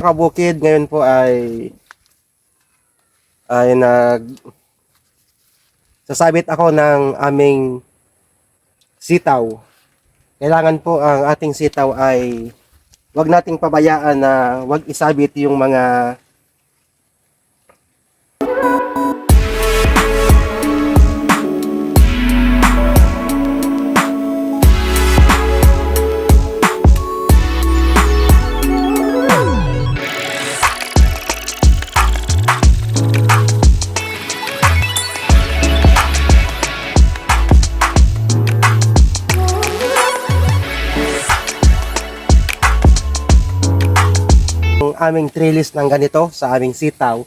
kabukid, ngayon po ay ay nag sasabit ako ng aming sitaw. Kailangan po ang ating sitaw ay wag nating pabayaan na wag isabit yung mga aming trellis ng ganito sa aming sitaw.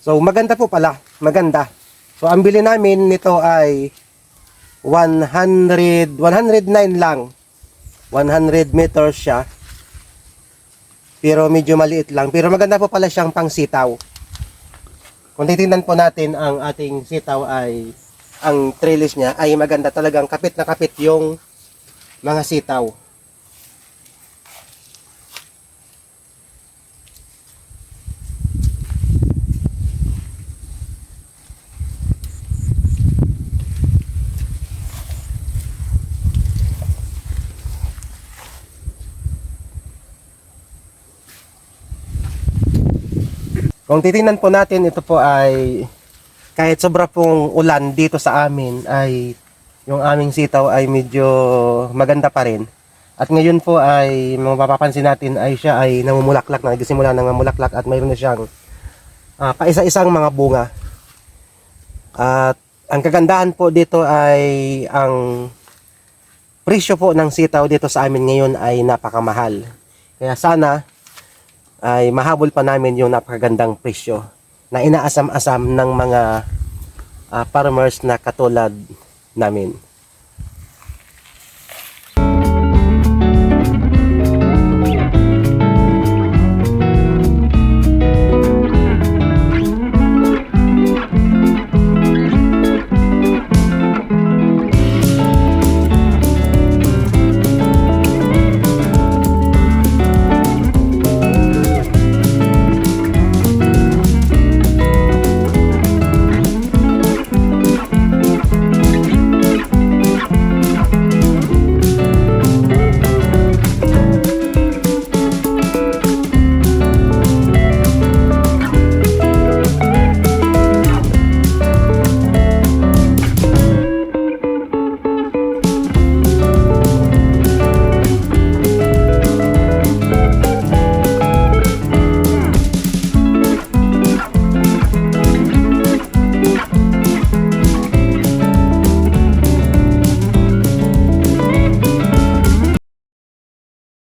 So maganda po pala, maganda. So ang bili namin nito ay 100 109 lang. 100 meters siya. Pero medyo maliit lang. Pero maganda po pala siyang pang sitaw. Kung titingnan po natin ang ating sitaw ay ang trellis niya ay maganda talagang kapit na kapit yung mga sitaw. Kung titingnan po natin, ito po ay kahit sobra pong ulan dito sa amin ay yung aming sitaw ay medyo maganda pa rin. At ngayon po ay mapapansin natin ay siya ay namumulaklak na, nagsimula ng namumulaklak at mayroon na siyang ah, paisa-isang mga bunga. At ang kagandahan po dito ay ang presyo po ng sitaw dito sa amin ngayon ay napakamahal. Kaya sana ay mahabol pa namin yung napakagandang presyo na inaasam-asam ng mga ah, farmers na katulad namin.